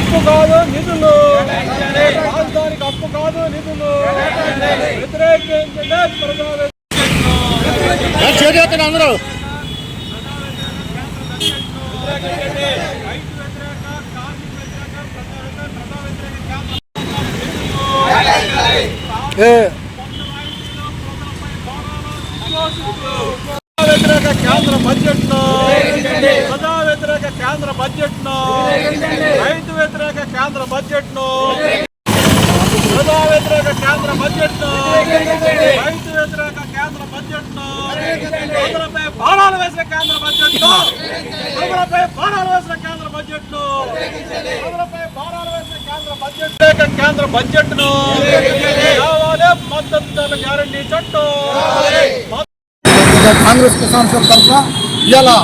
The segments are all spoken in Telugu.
అప్పు కాదు నిధులు. రాజధానికి అప్పు కాదు నిధులు. వ్యతిరేకించండి అందరూ. వ్యతిరేక కేంద్ర బడ్జెట్ బడ్జెట్ను రైతు వ్యతిరేక కేంద్ర బడ్జెట్ను ప్రజా వ్యతిరేక కేంద్ర బడ్జెట్ను రైతు వ్యతిరేక కేంద్ర బడ్జెట్ను ప్రజలపై బాణాలు వేసిన కేంద్ర బడ్జెట్ను ప్రజలపై బాణాలు వేసిన కేంద్ర బడ్జెట్ను ప్రజలపై బాణాలు వేసిన కేంద్ర బడ్జెట్ వ్యతిరేక కేంద్ర బడ్జెట్ను కావాలి మద్దతు గ్యారంటీ చట్టం. కాంగ్రెస్ కిసాన్ సెల్ తరఫున ఇలా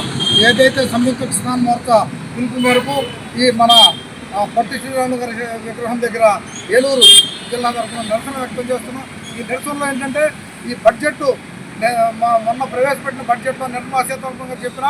ఏదైతే సంయుక్త కిసాన్ మోర్చా పిలుపు మేరకు ఈ మన పట్టి పొట్టి శ్రీరాములు గారి విగ్రహం దగ్గర ఏలూరు జిల్లా తరఫున నిరసన వ్యక్తం చేస్తున్నాం. ఈ నిరసనలో ఏంటంటే ఈ బడ్జెట్ మా- మొన్న ప్రవేశపెట్టిన బడ్జెట్లో నిర్మలా సీతారామన్ గారు చెప్పిన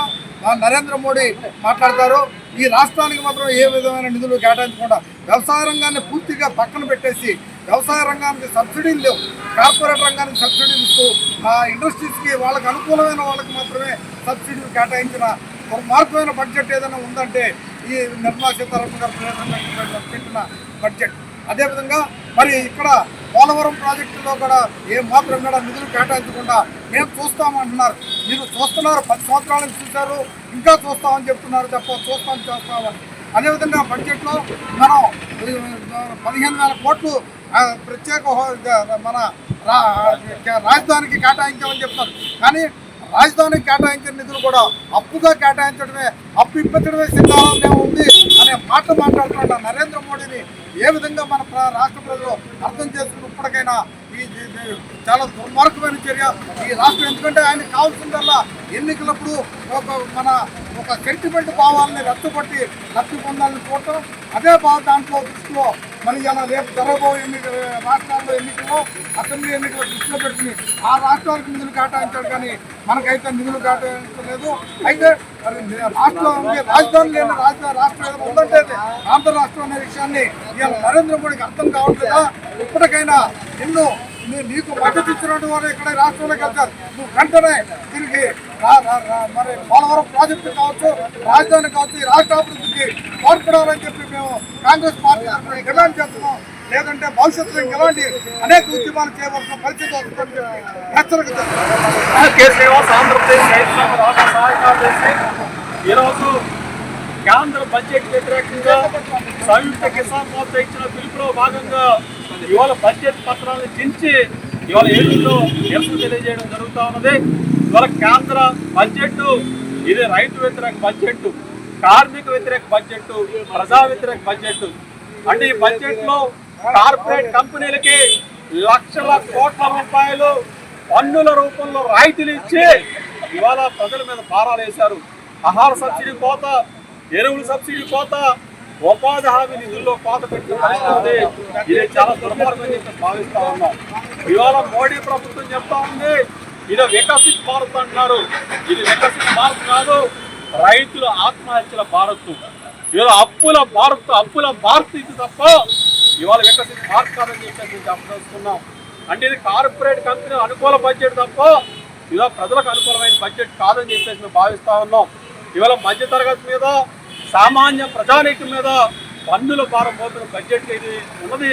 నరేంద్ర మోడీ మాట్లాడతారు. ఈ రాష్ట్రానికి మాత్రం ఏ విధమైన నిధులు కేటాయించకుండా వ్యవసాయ రంగాన్ని పూర్తిగా పక్కన పెట్టేసి వ్యవసాయ రంగానికి సబ్సిడీలు లేవు. కార్పొరేట్ రంగానికి సబ్సిడీలు ఇస్తూ ఆ ఇండస్ట్రీస్కి వాళ్ళకి అనుకూలమైన వాళ్ళకి మాత్రమే సబ్సిడీలు కేటాయించిన ఒక మార్గమైన బడ్జెట్ ఏదైనా ఉందంటే ఈ నిర్మలా సీతారామన్ గారు పెట్టిన బడ్జెట్. అదేవిధంగా మరి ఇక్కడ పోలవరం ప్రాజెక్టులో కూడా ఏ మాత్రం కూడా నిధులు కేటాయించకుండా మేము చూస్తామంటున్నారు. మీరు చూస్తున్నారు పది సంవత్సరాలు చూశారు ఇంకా చూస్తామని చెప్తున్నారు తప్ప చూస్తాం చేస్తామని అదేవిధంగా బడ్జెట్లో మనం పదిహేను వేల కోట్లు ప్రత్యేక మన రా- రాజధానికి కేటాయించామని చెప్తారు. కానీ రాజధానికి కేటాయించిన నిధులు కూడా అప్పుగా కేటాయించడమే అప్పు ఇప్పించడమే సిద్ధాంతం ఉంది అనే మాట మాట్లాడుతున్న నరేంద్ర మోడీని ఏ విధంగా మన రాష్ట్ర ప్రజలు అర్థం చేసుకుని ఇప్పటికైనా చాలా దుర్మార్గమైన చర్య ఈ రాష్ట్రం. ఎందుకంటే ఆయన కావాల్సిందల్లా ఎన్నికలప్పుడు ఒక మన ఒక సెంటిమెంట్ భావాలని రచ్చగొట్టి లబ్ధి పొందాలని చూడటం అదే భావ దాంట్లో దృష్టిలో మరి ఇలా రేపు జరగబోయే ఎన్నిక రాష్ట్రాల్లో ఎన్నికల్లో అసెంబ్లీ ఎన్నికలు దృష్టిలో పెట్టుకుని ఆ రాష్ట్రాలకు నిధులు కేటాయించాడు కానీ మనకైతే నిధులు కేటాయించలేదు. అయితే మరి ఉండే రాజధాని లేని రాజధాని రాష్ట్రం ఏదైనా ఉందంటే ఆంధ్ర రాష్ట్రం అనే విషయాన్ని ఇవాళ నరేంద్ర మోడీకి అర్థం కావట్లేదా? ఇప్పటికైనా ఎన్నో నీకు మద్దతు ఇచ్చినటువంటి వారు ఇక్కడ రాష్ట్రంలోకి వెళ్తారు నువ్వు వెంటనే తిరిగి రా- మరి పోలవరం ప్రాజెక్టు కావచ్చు రాజధాని కావచ్చు ఈ రాష్ట్ర అభివృద్ధికి తోడ్పడాలని చెప్పి మేము కాంగ్రెస్ పార్టీ తరఫున డిమాండ్ చేస్తున్నాం. లేదంటే భవిష్యత్తులో ఎలాంటి అనేక ఉద్యమాలు చేయవలసిన పరిస్థితి వస్తుందని హెచ్చరిక ఈరోజు కేంద్ర బడ్జెట్ వ్యతిరేకంగా సంయుక్త కిసాన్ మోర్చా ఇచ్చిన పిలుపులో భాగంగా ఇవాళ బడ్జెట్ పత్రాలను చించి ఇవాళ ఏపీలో నిరసన తెలియజేయడం జరుగుతూ ఉన్నది. ఇవాళ కేంద్ర బడ్జెట్ ఇది రైతు వ్యతిరేక బడ్జెట్ కార్మిక వ్యతిరేక బడ్జెట్ ప్రజా వ్యతిరేక బడ్జెట్. అంటే ఈ బడ్జెట్లో కార్పొరేట్ కంపెనీలకి లక్షల కోట్ల రూపాయలు పన్నుల రూపంలో రాయితీలు ఇచ్చి ఇవాళ ప్రజల మీద భారాలు వేశారు. ఆహార సబ్సిడీ కోత ఎరువుల సబ్సిడీ కోత ఉపాధి హామీ నిధుల్లో పాత పెట్టిన ఉంది. ఇది చాలా దుర్మార్గం చెప్పి భావిస్తా ఉన్నాం. ఇవాళ మోడీ ప్రభుత్వం చెప్తా ఉంది ఇది వికసిత్ భారత్ అంటున్నారు. ఇది వికసిత్ భారత్ కాదు రైతుల ఆత్మహత్యల భారత్ ఇవాళ అప్పుల భారత్ అప్పుల భారత్ ఇది తప్ప ఇవాళ వికసిత్ భారత్ కాదని చెప్పేసి మేము చెప్పదలుచుకున్నాం. అంటే ఇది కార్పొరేట్ కంపెనీ అనుకూల బడ్జెట్ తప్ప ఇవాళ ప్రజలకు అనుకూలమైన బడ్జెట్ కాదని చెప్పేసి మేము భావిస్తా ఉన్నాం. ఇవాళ మధ్యతరగతి మీద సామాన్య ప్రజానీకం మీద పన్నుల భారం మోపిన బడ్జెట్ ఇది ఉన్నది.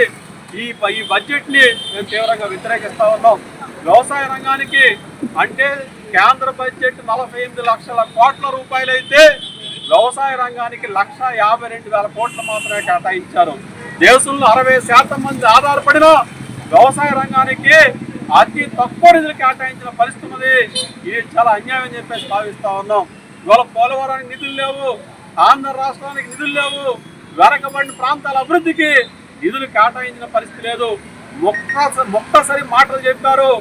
ఈ ఈ బడ్జెట్ని మేము తీవ్రంగా వ్యతిరేకిస్తా ఉన్నాం. వ్యవసాయ రంగానికి అంటే కేంద్ర బడ్జెట్ నలభై ఎనిమిది లక్షల కోట్ల రూపాయలైతే వ్యవసాయ రంగానికి లక్ష యాభై రెండు వేల కోట్లు మాత్రమే కేటాయించారు. దేశంలో అరవై శాతం మంది ఆధారపడిన వ్యవసాయ రంగానికి అతి తక్కువ నిధులు కేటాయించిన పరిస్థితి ఇది చాలా అన్యాయం చెప్పేసి భావిస్తా ఉన్నాం. ఇవాళ పోలవరానికి నిధులు లేవు. ఆంధ్ర రాష్ట్రానికి నిధులు లేవు. వెనకబడిన ప్రాంతాల అభివృద్ధికి నిధులు కేటాయించిన పరిస్థితి లేదు. మొక్కస మొక్కసరి మాటలు చెప్పారు.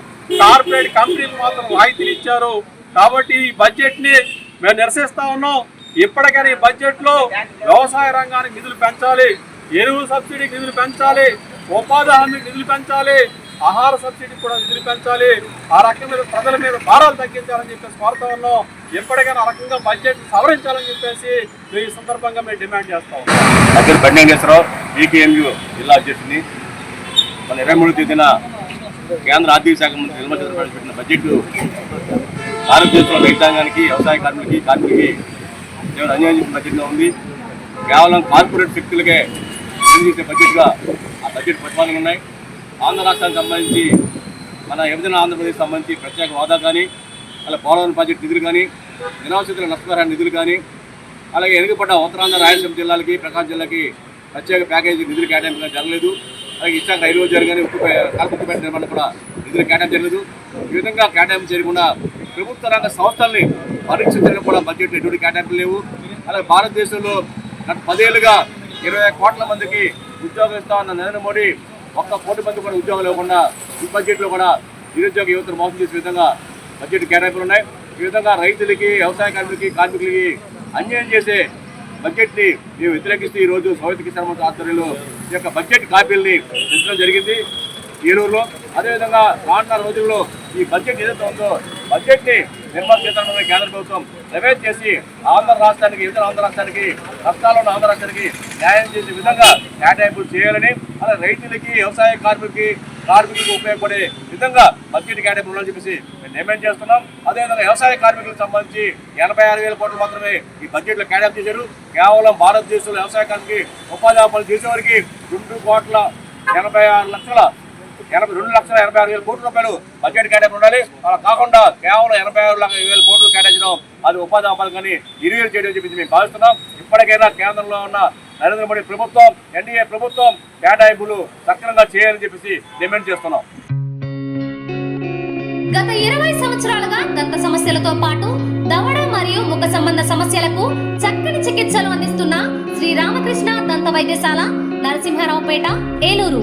కార్పొరేట్ కంపెనీలు మాత్రం రాయితీలు ఇచ్చారు. కాబట్టి ఈ బడ్జెట్ని మేము నిరసిస్తా ఉన్నాం. ఇప్పటికైనా ఈ బడ్జెట్లో వ్యవసాయ రంగానికి నిధులు పెంచాలి. ఎరువు సబ్సిడీకి నిధులు పెంచాలి. ఉపాధి హామీకి నిధులు పెంచాలి. ఆహార సబ్సిడీ కూడా నిధులు పెంచాలి. ఆ రకం మీద ప్రజల మీద భారాలు తగ్గించాలని చెప్పేసి కోరుతా ఉన్నాం. ఎప్పటికైనా ఆ రకంగా బడ్జెట్ సవరించాలని చెప్పేసి ఈ సందర్భంగా మేము డిమాండ్ చేస్తాం అఖిల్ బండి వెంకటేశ్వరరావు బీకేఎంయు జిల్లా అధ్యక్షుడిని. మన ఇరవై మూడు తేదీన కేంద్ర ఆర్థిక శాఖ మంత్రి నిర్మలా చంద్రబాబు పెట్టిన బడ్జెట్ భారతదేశంలో రైతాంగానికి వ్యవసాయ కార్మికులకి కార్మికులకి దేవుడు అన్యాయం బడ్జెట్గా ఉంది. కేవలం కార్పొరేట్ శక్తులకే చేసే బడ్జెట్గా ఆ బడ్జెట్ ప్రతిపాదనలు ఉన్నాయి. ఆంధ్ర రాష్ట్రానికి సంబంధించి మన విభజన ఆంధ్రప్రదేశ్ సంబంధించి ప్రత్యేక హోదా కానీ అలా పోలవరం ప్రాజెక్టు నిధులు కానీ నిరాశ్రితుల నష్టపరిహార నిధులు కానీ అలాగే వెనుకబడ్డ ఉత్తరాంధ్ర రాయలసీమ జిల్లాలకి ప్రకాశం జిల్లాకి ప్రత్యేక ప్యాకేజీ నిధులు కేటాయింపు జరగలేదు. అలాగే ఇచ్చాక రైల్వే జరగని ఉక్కు కాల్పుపేట నిర్మాణం కూడా నిధులు కేటాయింపు జరగలేదు. ఈ విధంగా కేటాయింపు చేయకుండా ప్రభుత్వ రంగ సంస్థల్ని పరీక్షించడానికి కూడా బడ్జెట్ ఎటువంటి కేటాయింపులు లేవు. అలాగే భారతదేశంలో గత పదేళ్ళుగా ఇరవై కోట్ల మందికి ఉద్యోగం ఇస్తామన్న నరేంద్ర మోడీ ఒక్క కోటి మంది కూడా ఉద్యోగం లేకుండా ఈ బడ్జెట్లో కూడా నిరుద్యోగ యువతను మోసం చేసే విధంగా బడ్జెట్ కేటాయింపులు ఉన్నాయి. ఈ విధంగా రైతులకి వ్యవసాయ కార్మికులకి కార్మికులకి అన్యాయం చేసే బడ్జెట్ని మేము వ్యతిరేకిస్తూ ఈ రోజు సౌత్ కిసాన్ మంత్రి ఆధ్వర్యంలో ఈ యొక్క బడ్జెట్ కాపీల్ని తెచ్చడం జరిగింది ఏలూరులో అదేవిధంగా రానున్న రోజుల్లో ఈ బడ్జెట్ ఏదైతే ఉందో బడ్జెట్ని నిర్మల సీతారామన్ కేంద్ర ప్రభుత్వం రివైజ్ చేసి ఆంధ్ర రాష్ట్రానికి ఇతర ఆంధ్ర రాష్ట్రానికి నష్టాలు ఉన్న ఆంధ్ర రాష్ట్రానికి న్యాయం చేసే విధంగా కేటాయింపులు చేయాలని అలా రైతులకి వ్యవసాయ కార్మికులకి కార్మికులకు ఉపయోగపడే విధంగా బడ్జెట్ కేటాయింపు ఉండాలని చెప్పేసి మేము డిమాండ్ చేస్తున్నాం. అదేవిధంగా వ్యవసాయ కార్మికులకు సంబంధించి ఎనభై ఆరు వేల కోట్లు మాత్రమే ఈ బడ్జెట్లో కేటాయింపు చేశారు. కేవలం భారతదేశంలో వ్యవసాయ కార్మికి ఉపాధి అవకాశాలు చేసేవారికి రెండు కోట్ల ఎనభై ఆరు లక్షల ఎనభై రెండు లక్షల ఎనభై ఆరు వేల కోట్ల రూపాయలు బడ్జెట్ కేటాయింపు ఉండాలి. అలా కాకుండా కేవలం ఎనభై ఆరు వేల కోట్లు కేటాయించడం అది ఉపాధి అవకాశం కానీ ఇరువేలు చేయడం చెప్పి మేము భావిస్తున్నాం. ఇప్పటికైనా కేంద్రంలో ఉన్న నరేంద్ర మోడీ ప్రభుత్వం ఎన్డీఏ ప్రభుత్వం కేటాయింపులు సక్రమంగా చేయాలని చెప్పేసి డిమాండ్ చేస్తున్నాం. గత ఇరవై సంవత్సరాలుగా దంత సమస్యలతో పాటు దవడ మరియు ముఖ సంబంధ సమస్యలకు చక్కని చికిత్సలు అందిస్తున్న శ్రీ రామకృష్ణ దంత వైద్యశాల నరసింహారావుపేట ఏలూరు.